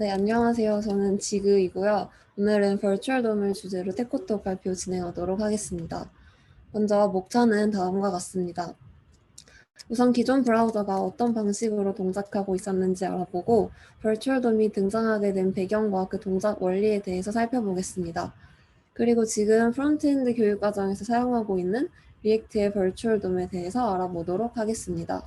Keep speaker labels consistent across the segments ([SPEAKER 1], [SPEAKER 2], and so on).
[SPEAKER 1] 네, 안녕하세요. 저는 지그이고요. 오늘은 버추얼 돔을 주제로 테코톡 발표 진행하도록 하겠습니다. 먼저 목차는 다음과 같습니다. 우선 기존 브라우저가 어떤 방식으로 동작하고 있었는지 알아보고 버추얼 돔이 등장하게 된 배경과 그 동작 원리에 대해서 살펴보겠습니다. 그리고 지금 프론트엔드 교육 과정에서 사용하고 있는 리액트의 버추얼 돔에 대해서 알아보도록 하겠습니다.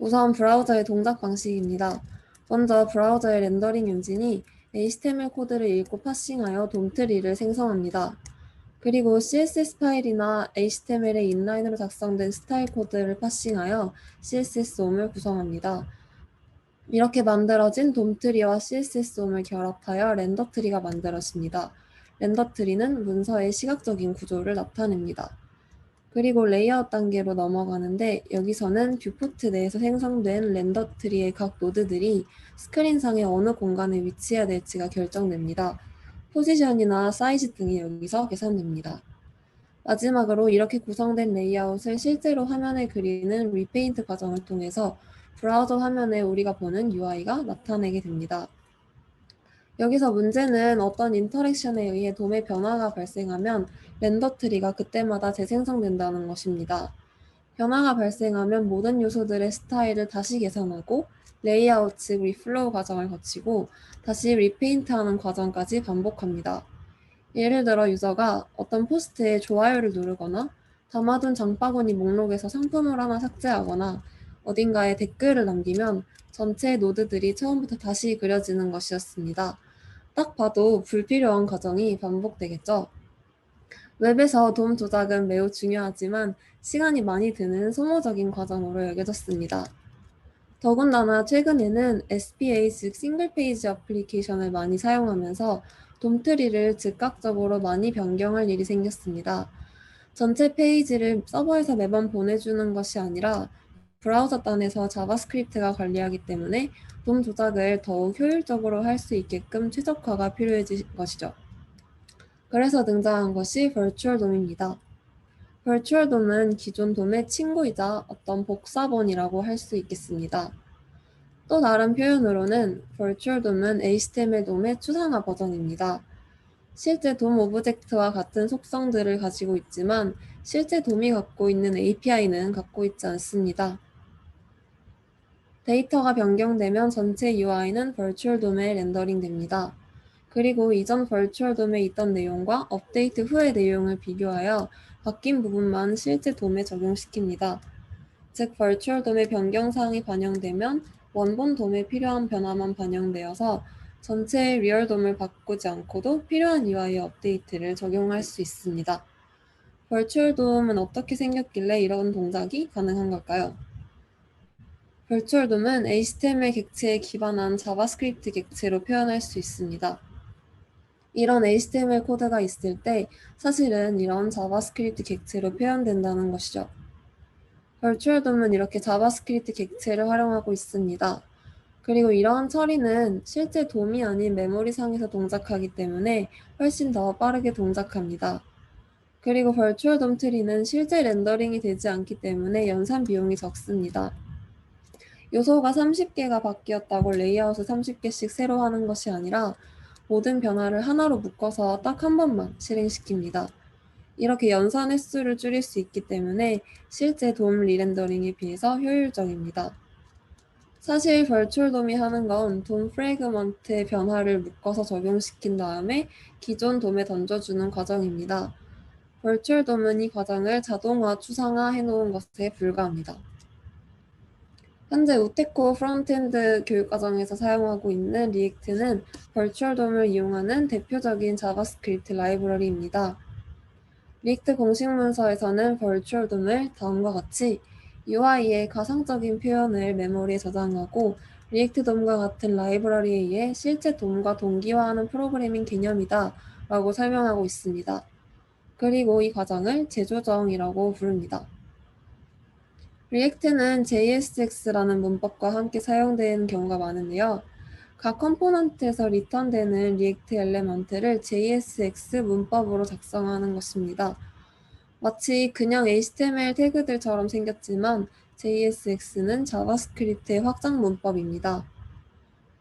[SPEAKER 1] 우선 브라우저의 동작 방식입니다. 먼저 브라우저의 렌더링 엔진이 HTML 코드를 읽고 파싱하여 돔트리를 생성합니다. 그리고 CSS 파일이나 HTML의 인라인으로 작성된 스타일 코드를 파싱하여 CSS홈을 구성합니다. 이렇게 만들어진 돔트리와 CSS홈을 결합하여 렌더트리가 만들어집니다. 렌더트리는 문서의 시각적인 구조를 나타냅니다. 그리고 레이아웃 단계로 넘어가는데 여기서는 뷰포트 내에서 생성된 렌더 트리의 각 노드들이 스크린상의 어느 공간에 위치해야 될지가 결정됩니다. 포지션이나 사이즈 등이 여기서 계산됩니다. 마지막으로 이렇게 구성된 레이아웃을 실제로 화면에 그리는 리페인트 과정을 통해서 브라우저 화면에 우리가 보는 UI가 나타내게 됩니다. 여기서 문제는 어떤 인터랙션에 의해 돔의 변화가 발생하면 렌더 트리가 그때마다 재생성된다는 것입니다. 변화가 발생하면 모든 요소들의 스타일을 다시 계산하고 레이아웃 즉 리플로우 과정을 거치고 다시 리페인트하는 과정까지 반복합니다. 예를 들어 유저가 어떤 포스트에 좋아요를 누르거나 담아둔 장바구니 목록에서 상품을 하나 삭제하거나 어딘가에 댓글을 남기면 전체 노드들이 처음부터 다시 그려지는 것이었습니다. 딱 봐도 불필요한 과정이 반복되겠죠. 웹에서 돔 조작은 매우 중요하지만 시간이 많이 드는 소모적인 과정으로 여겨졌습니다. 더군다나 최근에는 SPA 즉 싱글 페이지 어플리케이션을 많이 사용하면서 돔트리를 즉각적으로 많이 변경할 일이 생겼습니다. 전체 페이지를 서버에서 매번 보내주는 것이 아니라 브라우저 단에서 자바스크립트가 관리하기 때문에 돔 조작을 더욱 효율적으로 할 수 있게끔 최적화가 필요해진 것이죠. 그래서 등장한 것이 버추얼 돔입니다. 버추얼 돔은 기존 돔의 친구이자 어떤 복사본이라고 할 수 있겠습니다. 또 다른 표현으로는 버추얼 돔은 HTML 돔의 추상화 버전입니다. 실제 돔 오브젝트와 같은 속성들을 가지고 있지만 실제 돔이 갖고 있는 API는 갖고 있지 않습니다. 데이터가 변경되면 전체 UI는 버추얼 돔에 렌더링 됩니다. 그리고 이전 버추얼 돔에 있던 내용과 업데이트 후의 내용을 비교하여 바뀐 부분만 실제 돔에 적용시킵니다. 즉, 버추얼 돔의 변경 사항이 반영되면 원본 돔에 필요한 변화만 반영되어서 전체 리얼 돔을 바꾸지 않고도 필요한 UI 업데이트를 적용할 수 있습니다. 버추얼 돔은 어떻게 생겼길래 이런 동작이 가능한 걸까요? 벌추얼 돔은 HTML 객체에 기반한 자바스크립트 객체로 표현할 수 있습니다. 이런 HTML 코드가 있을 때 사실은 이런 자바스크립트 객체로 표현된다는 것이죠. 벌추얼 돔은 이렇게 자바스크립트 객체를 활용하고 있습니다. 그리고 이러한 처리는 실제 돔이 아닌 메모리상에서 동작하기 때문에 훨씬 더 빠르게 동작합니다. 그리고 벌추얼 돔 트리는 실제 렌더링이 되지 않기 때문에 연산 비용이 적습니다. 요소가 30개가 바뀌었다고 레이아웃을 30개씩 새로 하는 것이 아니라 모든 변화를 하나로 묶어서 딱 한 번만 실행시킵니다. 이렇게 연산 횟수를 줄일 수 있기 때문에 실제 돔 리렌더링에 비해서 효율적입니다. 사실 벌추얼 돔이 하는 건 돔 프레그먼트의 변화를 묶어서 적용시킨 다음에 기존 돔에 던져주는 과정입니다. 벌추얼 돔은 이 과정을 자동화, 추상화 해놓은 것에 불과합니다. 현재 우테코 프론트엔드 교육 과정에서 사용하고 있는 리액트는 버추얼 돔을 이용하는 대표적인 자바스크립트 라이브러리입니다. 리액트 공식 문서에서는 버추얼 돔을 다음과 같이 UI의 가상적인 표현을 메모리에 저장하고 리액트 돔과 같은 라이브러리에 의해 실제 돔과 동기화하는 프로그래밍 개념이다 라고 설명하고 있습니다. 그리고 이 과정을 재조정이라고 부릅니다. 리액트는 JSX라는 문법과 함께 사용되는 경우가 많은데요. 각 컴포넌트에서 리턴되는 리액트 엘레먼트를 JSX 문법으로 작성하는 것입니다. 마치 그냥 HTML 태그들처럼 생겼지만 JSX는 자바스크립트의 확장 문법입니다.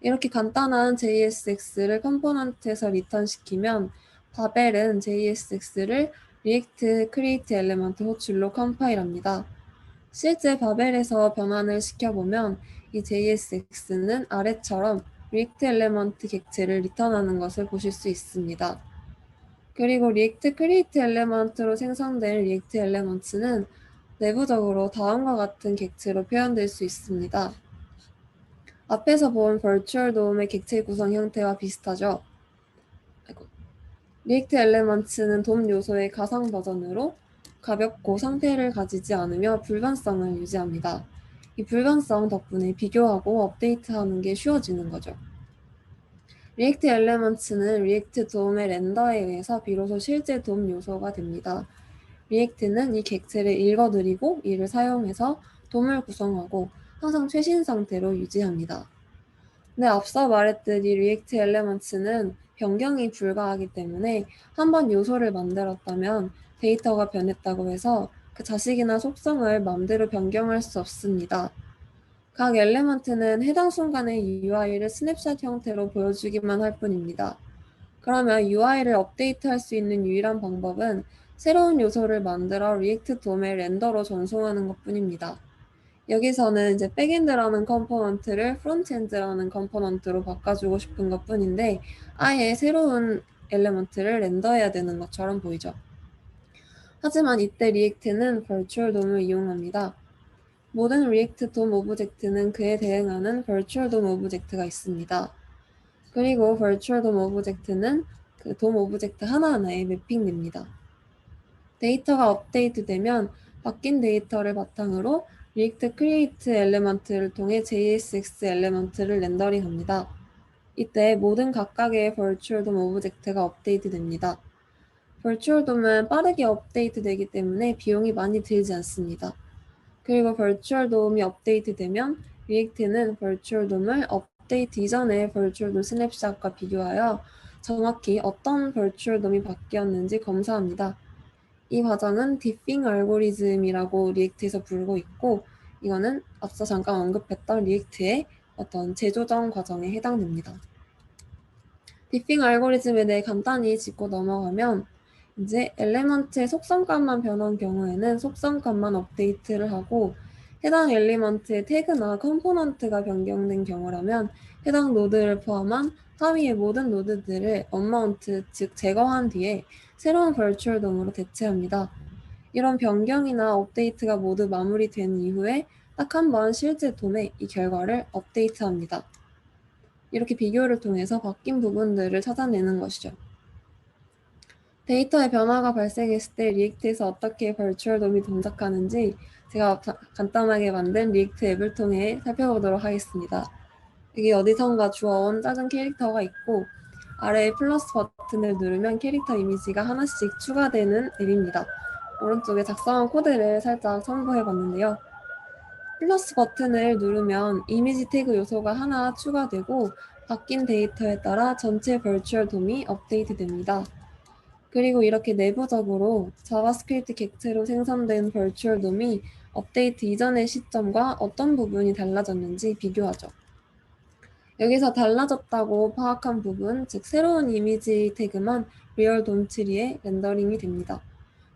[SPEAKER 1] 이렇게 간단한 JSX를 컴포넌트에서 리턴시키면 바벨은 JSX를 리액트 크리에이트 엘레먼트 호출로 컴파일합니다. 실제 바벨에서 변환을 시켜보면 이 JSX는 아래처럼 리액트 엘레먼트 객체를 리턴하는 것을 보실 수 있습니다. 그리고 리액트 크리에이트 엘레먼트로 생성된 리액트 엘레먼트는 내부적으로 다음과 같은 객체로 표현될 수 있습니다. 앞에서 본 버추얼 도움의 객체 구성 형태와 비슷하죠. 리액트 엘레먼트는 돔 요소의 가상 버전으로 가볍고 상태를 가지지 않으며 불변성을 유지합니다. 이 불변성 덕분에 비교하고 업데이트하는 게 쉬워지는 거죠. 리액트 엘레먼트는 리액트 돔의 렌더에 의해서 비로소 실제 돔 요소가 됩니다. 리액트는 이 객체를 읽어드리고 이를 사용해서 돔을 구성하고 항상 최신 상태로 유지합니다. 네, 앞서 말했듯 이 리액트 엘레먼트는 변경이 불가하기 때문에 한 번 요소를 만들었다면 데이터가 변했다고 해서 그 자식이나 속성을 마음대로 변경할 수 없습니다. 각 엘레먼트는 해당 순간의 UI를 스냅샷 형태로 보여주기만 할 뿐입니다. 그러면 UI를 업데이트할 수 있는 유일한 방법은 새로운 요소를 만들어 리액트 돔의 렌더로 전송하는 것 뿐입니다. 여기서는 이제 백엔드라는 컴포넌트를 프론트엔드라는 컴포넌트로 바꿔주고 싶은 것 뿐인데 아예 새로운 엘레먼트를 렌더해야 되는 것처럼 보이죠. 하지만 이때 리액트는 버추얼 돔을 이용합니다. 모든 리액트 돔 오브젝트는 그에 대응하는 버추얼 돔 오브젝트가 있습니다. 그리고 버추얼 돔 오브젝트는 그 돔 오브젝트 하나하나에 매핑됩니다. 데이터가 업데이트되면 바뀐 데이터를 바탕으로 리액트 크리에이트 엘레먼트를 통해 JSX 엘레먼트를 렌더링합니다. 이때 모든 각각의 버추얼 돔 오브젝트가 업데이트됩니다. 버추얼 돔은 빠르게 업데이트되기 때문에 비용이 많이 들지 않습니다. 그리고 버추얼 돔이 업데이트되면 리액트는 버추얼 돔을 업데이트 이전의 버추얼 돔 스냅샷과 비교하여 정확히 어떤 버추얼 돔이 바뀌었는지 검사합니다. 이 과정은 디핑 알고리즘이라고 리액트에서 부르고 있고 이거는 앞서 잠깐 언급했던 리액트의 어떤 재조정 과정에 해당됩니다. 디핑 알고리즘에 대해 간단히 짚고 넘어가면 이제 엘리먼트의 속성값만 변한 경우에는 속성값만 업데이트를 하고 해당 엘리먼트의 태그나 컴포넌트가 변경된 경우라면 해당 노드를 포함한 하위의 모든 노드들을 언마운트 즉 제거한 뒤에 새로운 벌추얼 돔으로 대체합니다. 이런 변경이나 업데이트가 모두 마무리된 이후에 딱 한 번 실제 돔에 이 결과를 업데이트합니다. 이렇게 비교를 통해서 바뀐 부분들을 찾아내는 것이죠. 데이터의 변화가 발생했을 때 리액트에서 어떻게 벌추얼 돔이 동작하는지 제가 간단하게 만든 리액트 앱을 통해 살펴보도록 하겠습니다. 여기 어디선가 주어온 작은 캐릭터가 있고 아래에 플러스 버튼을 누르면 캐릭터 이미지가 하나씩 추가되는 앱입니다. 오른쪽에 작성한 코드를 살짝 첨부해 봤는데요. 플러스 버튼을 누르면 이미지 태그 요소가 하나 추가되고 바뀐 데이터에 따라 전체 벌추얼 돔이 업데이트 됩니다. 그리고 이렇게 내부적으로 자바스크립트 객체로 생성된 벌추얼 돔이 업데이트 이전의 시점과 어떤 부분이 달라졌는지 비교하죠. 여기서 달라졌다고 파악한 부분, 즉 새로운 이미지 태그만 리얼 돔트리에 렌더링이 됩니다.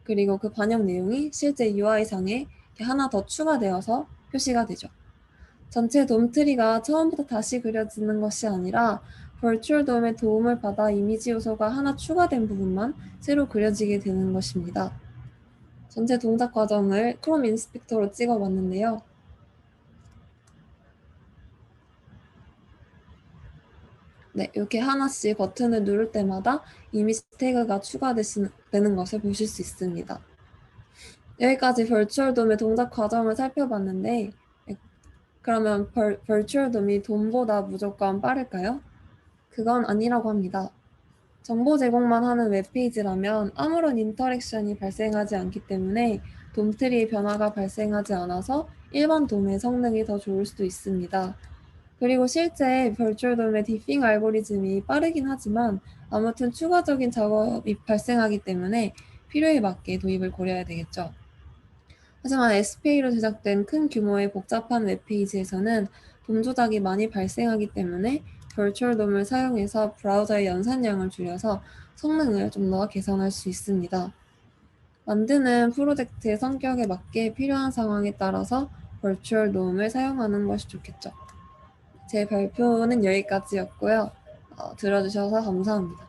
[SPEAKER 1] 그리고 그 반영 내용이 실제 UI상에 하나 더 추가되어서 표시가 되죠. 전체 돔트리가 처음부터 다시 그려지는 것이 아니라 벌추얼 돔의 도움을 받아 이미지 요소가 하나 추가된 부분만 새로 그려지게 되는 것입니다. 전체 동작 과정을 크롬 인스펙터로 찍어봤는데요. 네, 이렇게 하나씩 버튼을 누를 때마다 이미지 태그가 추가되는 것을 보실 수 있습니다. 여기까지 벌추얼 돔의 동작 과정을 살펴봤는데 네, 그러면 벌, 벌추얼 돔이 돔보다 무조건 빠를까요? 그건 아니라고 합니다. 정보 제공만 하는 웹페이지라면 아무런 인터랙션이 발생하지 않기 때문에 돔트리 변화가 발생하지 않아서 일반 돔의 성능이 더 좋을 수도 있습니다. 그리고 실제 별출돔의 디핑 알고리즘이 빠르긴 하지만 아무튼 추가적인 작업이 발생하기 때문에 필요에 맞게 도입을 고려해야 되겠죠. 하지만 SPA로 제작된 큰 규모의 복잡한 웹페이지에서는 돔 조작이 많이 발생하기 때문에 별출돔을 사용해서 브라우저의 연산량을 줄여서 성능을 좀 더 개선할 수 있습니다. 만드는 프로젝트의 성격에 맞게 필요한 상황에 따라서 벌추얼 놈을 사용하는 것이 좋겠죠. 제 발표는 여기까지였고요. 어, 들어주셔서 감사합니다.